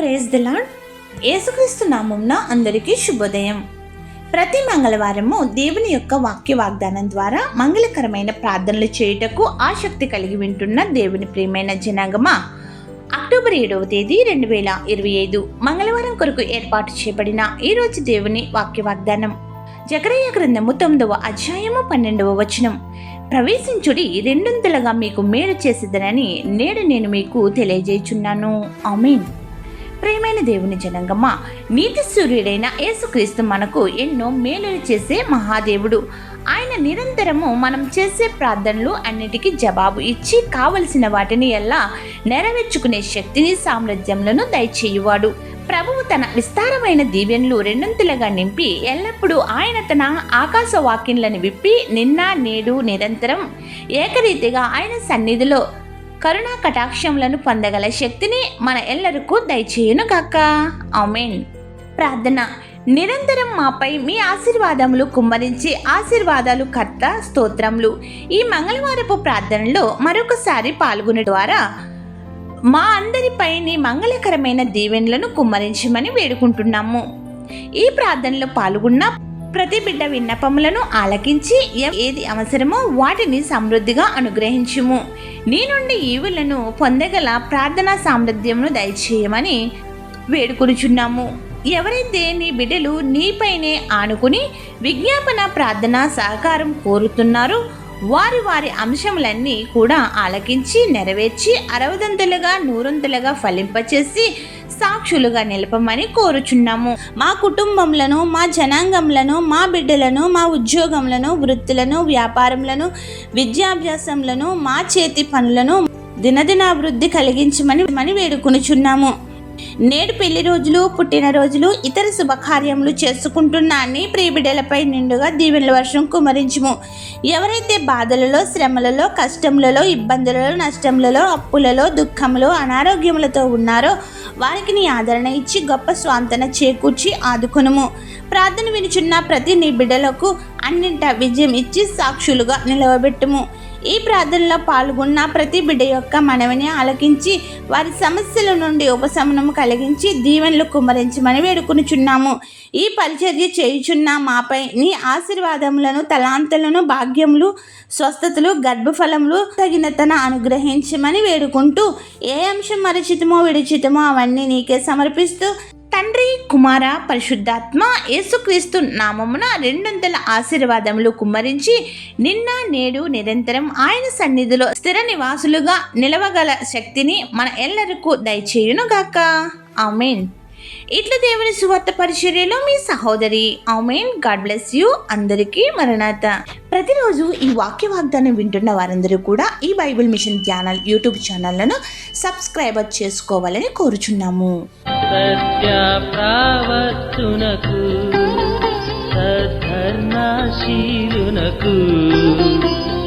Praise the lord యేసుక్రీస్తు నామంన అందరికీ శుభోదయం. ప్రతి మంగళవారము దేవుని యొక్క వాక్య వాగ్దానం ద్వారా మంగళకరమైన ప్రార్థనలు చేయుటకు ఆసక్తి కలిగి వింటున్న దేవుని ప్రియమైన జనాంగమా? అక్టోబర్ ఏడవ తేదీ రెండు వేల ఇరవై ఐదు మంగళవారం కొరకు ఏర్పాటు చేయబడిన ఈరోజు దేవుని వాక్య వాగ్దానం. జకరయ్య గ్రంథము తొమ్మిదవ అధ్యాయము పన్నెండవ వచనం. ప్రవేశించుడి రెండొంతులుగా మీకు మేలు చేసేదనని నేడు నేను మీకు తెలియజేయుచున్నాను. మీన్ ప్రేమైన దేవుని జనంగమ్మ నీతి సూర్యుడైన యేసుక్రీస్తు మనకు ఎన్నో మేలులు చేసే మహాదేవుడు. ఆయన నిరంతరము మనం చేసే ప్రార్థనలు అన్నిటికీ జవాబు ఇచ్చి కావలసిన వాటిని ఎలా నెరవేర్చుకునే శక్తిని సామ్రాజ్యములను దయచేయువాడు. ప్రభువు తన విస్తారమైన దీవెనలు రెండొంతులుగా నింపి ఎల్లప్పుడూ ఆయన తన ఆకాశ వాక్యంలను విప్పి నిన్న నేడు నిరంతరం ఏకరీతిగా ఆయన సన్నిధిలో కరుణా కటాక్షములను పొందగల శక్తిని మన ఎల్లరికూ దయచేయును కాక ఆమెన్. ప్రార్థన. నిరంతరం మాపై మీ ఆశీర్వాదములు కుమ్మరించి ఆశీర్వాదాలు కర్త స్తోత్రములు. ఈ మంగళవారపు ప్రార్థనలో మరొకసారి పాల్గొన ద్వారా మా అందరిపై నీ మంగళకరమైన దీవెనలను కుమ్మరించమని వేడుకుంటున్నాము. ఈ ప్రార్థనలో పాల్గొన్న ప్రతి బిడ్డ విన్నపములను ఆలకించి ఏది అవసరమో వాటిని సమృద్ధిగా అనుగ్రహించుము. నీ నుండి ఈవులను పొందగల ప్రార్థనా సామర్థ్యమును దయచేయమని వేడుకొనుచున్నాము. ఎవరైతే నీ బిడ్డలు నీపైనే ఆనుకుని విజ్ఞాపన ప్రార్థన సహకారం కోరుతున్నారో వారి వారి అంశములన్నీ కూడా ఆలకించి నెరవేర్చి అరవదంతులుగా నూరంతులుగా ఫలింపచేసి సాక్షులుగా నిలపమని కోరుచున్నాము. మా కుటుంబంలను మా జనాంగంలో మా బిడ్డలను మా ఉద్యోగంలను వృత్తులను వ్యాపారములను విద్యాభ్యాసములను మా చేతి పనులను దినదినాభివృద్ధి కలిగించమని మని వేడుకొనుచున్నాము. నేడు పెళ్ళి రోజులు పుట్టినరోజులు ఇతర శుభకార్యములు చేసుకుంటున్న అన్ని ప్రియబిడ్డలపై నిండుగా దీవెనల వర్షం కుమరించుము. ఎవరైతే బాధలలో శ్రమలలో కష్టములలో ఇబ్బందులలో నష్టములలో అప్పులలో దుఃఖములో అనారోగ్యములతో ఉన్నారో వారికి నీ ఆదరణ ఇచ్చి గొప్ప స్వాంతన చేకూర్చి ఆదుకొనుము. ప్రార్థన వినుచున్న ప్రతి నీ బిడ్డలకు అన్నింట విజయం ఇచ్చి సాక్షులుగా నిలవబెట్టుము. ఈ ప్రార్థనలో పాల్గొన్న ప్రతి బిడ్డ యొక్క మనవిని ఆలకించి వారి సమస్యల నుండి ఉపశమనం కలిగించి దీవెనలు కుమ్మరించమని వేడుకునిచున్నాము. ఈ పరిచర్య చేయుచున్న మాపై నీ ఆశీర్వాదములను తలాంతలను భాగ్యములు స్వస్థతలు గర్భఫలములు తగినతన అనుగ్రహించమని వేడుకుంటూ ఏ అంశం మరచితమో విడిచితమో అవన్నీ నీకే సమర్పిస్తూ తండ్రి కుమార పరిశుద్ధాత్మ యేసుక్రీస్తు నామమున రెండొందల ఆశీర్వాదములు కుమ్మరించి నిన్న నేడు నిరంతరం ఆయన సన్నిధిలో స్థిర నివాసులుగా నిలవగల శక్తిని మన ఎల్లరికూ దయచేయునుగాక. ఆమెన్. ఇట్ల దేవుని సువార్త పరిచర్యలో మీ సహోదరి ఆమెన్. God bless you. అందరికీ మరణాత ప్రతిరోజు ఈ వాక్య వాగ్దానం వింటున్న వారందరూ కూడా ఈ బైబిల్ మిషన్ ఛానల్ యూట్యూబ్ ఛానళ్ళను సబ్స్క్రైబర్ చేసుకోవాలని కోరుచున్నాము. సద్ధర్నాశీలునకు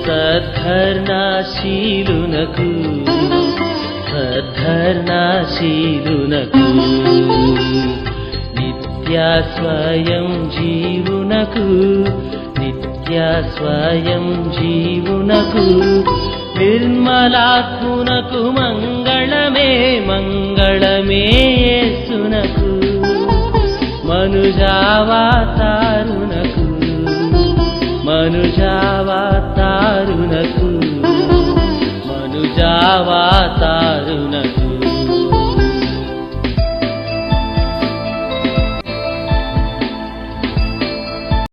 సద్ధర్నాశీలునకు సద్ధర్నాశీలునకు. స్వయం జీవునకు నిత్య స్వయం జీవునకు నిర్మలాత్మునకు మంగళమే మంగళమే సునకు మనుజావాతారునకు మనుజావా